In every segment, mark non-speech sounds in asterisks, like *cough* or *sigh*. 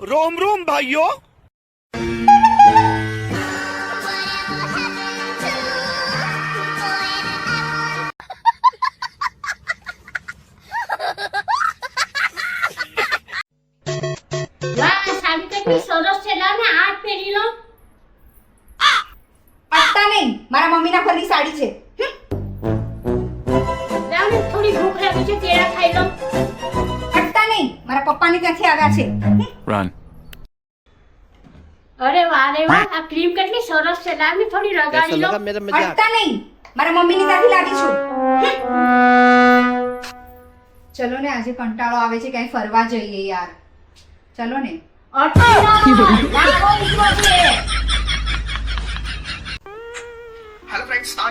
રોમ રોમ ભાઈઓ. સરસ છે લાને આઠ પહેરી લો. નહીં. મારા મમ્મીના ઘરની સાડી છે. લાને થોડી ભૂખ લાગી છે તેડા ખાઈ લો. આટતા નહીં. મારા પપ્પાની ત્યાંથી આવ્યા છે. Run. અરે વારે વાહ આ ક્રીમ કેટલી સરસ છે. લાવી થોડી લગાડી લો. મેં નહીં. મારા મમ્મીની ત્યાંથી લાવી છું. ચલો ને આજે કંટાળો આવે છે ક્યાંય ફરવા જઈએ યાર. ચલો ને. અટકી *laughs* ના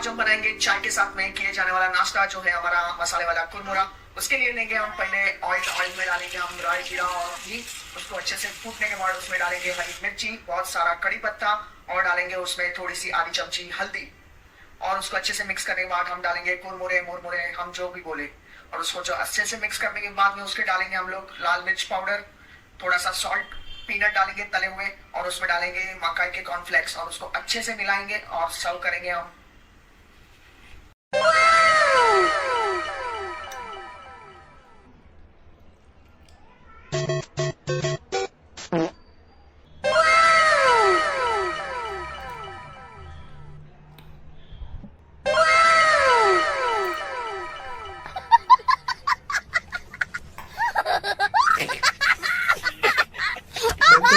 हम बनाएँगे चाय के साथ में किए जाने वाला नाश्ता जो है हमारा मसाले वाला कुरमुरा, उसके लिए लेंगे हम पहले ऑयल ऑयल में डालेंगे हम राई, जीरा और घी। उसको अच्छे से फूटने के बाद उसमें डालेंगे हरी मिर्ची, बहुत सारा कड़ी पत्ता और डालेंगे उसमें थोड़ी सी आधी चमची हल्दी। और उसको अच्छे से मिक्स करने के बाद हम डालेंगे कुरमुरे, मुरमुरे, हम जो भी बोले। और उसको जो अच्छे से मिक्स करने के बाद में उसके डालेंगे हम लोग लाल मिर्च पाउडर थोड़ा सा सॉल्ट पीनट डालेंगे तले हुए, और उसमें डालेंगे मकाई के कॉर्नफ्लेक्स और उसको अच्छे से मिलाएँगे और सर्व करेंगे हम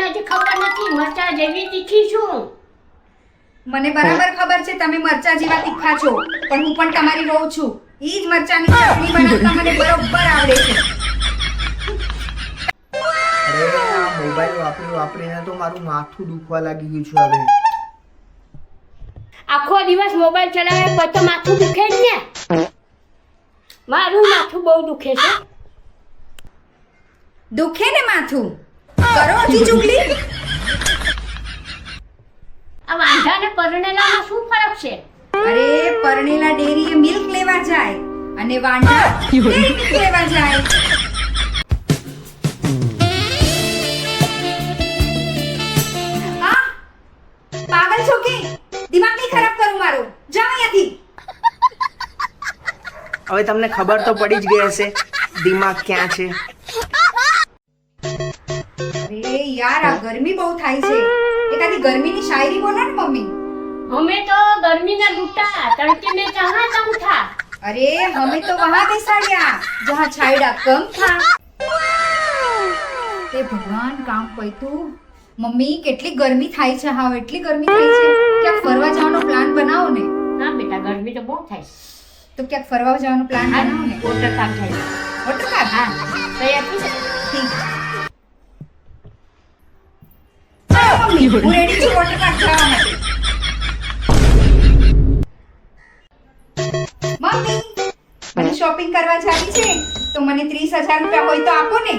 તને હજી ખબર નથી મરચા જેવી તીખી છું. મને બરાબર ખબર છે તમે મરચા જેવા તીખા છો પણ હું પણ તમારી રહું છું. ઈ જ મરચાની ચટણી બનાવતા મને બરોબર આવડે છે. અરે આ મોબાઈલ વાપરી વાપરીને તો મારું માથું દુખવા લાગી ગયું છે હવે. આખો દિવસ મોબાઈલ ચલાવે પછી તો માથું દુખે જ ને. મારું માથું બહુ દુખે છે. દુખે ને માથું? કરો હજી ચુગલી આ વાંઢા ને પરણેલામાં શું ફરક છે? અરે પરણેલા ડેરીએ મિલ્ક લેવા જાય અને વાંઢા ડેરી મિલ્ક લેવા જાય. પાગલ છો કે? દિમાગ નહીં ખરાબ કરું મારું. જાઓ અહીંયાથી. હવે તમને ખબર તો પડી જ ગઈ હશે. દિમાગ ક્યાં છે? અરે યાર આ ગરમી બહુ થાય છે. એકાદી ગરમીની શાયરી બોલો ને મમ્મી. અમે તો ગરમીના લૂટા તડકે મે કહા તમ થા. અરે હમે તો વહા બેસાડ્યા. જહા છાયડા કમ થા. તે ભગવાન કામ પૈતું મમ્મી કેટલી ગરમી થાય છે હા એટલી ગરમી થાય છે. ક્યાંક ફરવા જવાનો પ્લાન બનાવો ને. ના બેટા ગરમી તો બહુ થાય તો ક્યાંક ફરવા જવાનો પ્લાન બનાવો ને. વોટર પાર્ક થાય વોટર પાર્ક હા તૈયાર થઈ. ઠીક. ચાલો હું રેડી છું વોટર જવા માટે મમ્મી મને શોપિંગ કરવા જવી છે તો મને ત્રીસ હજાર રૂપિયા હોય તો આપો ને.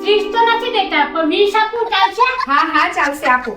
ત્રીસ તો નથી દેતા પણ 20 આપું ચાલશે? હા હા ચાલશે આપો.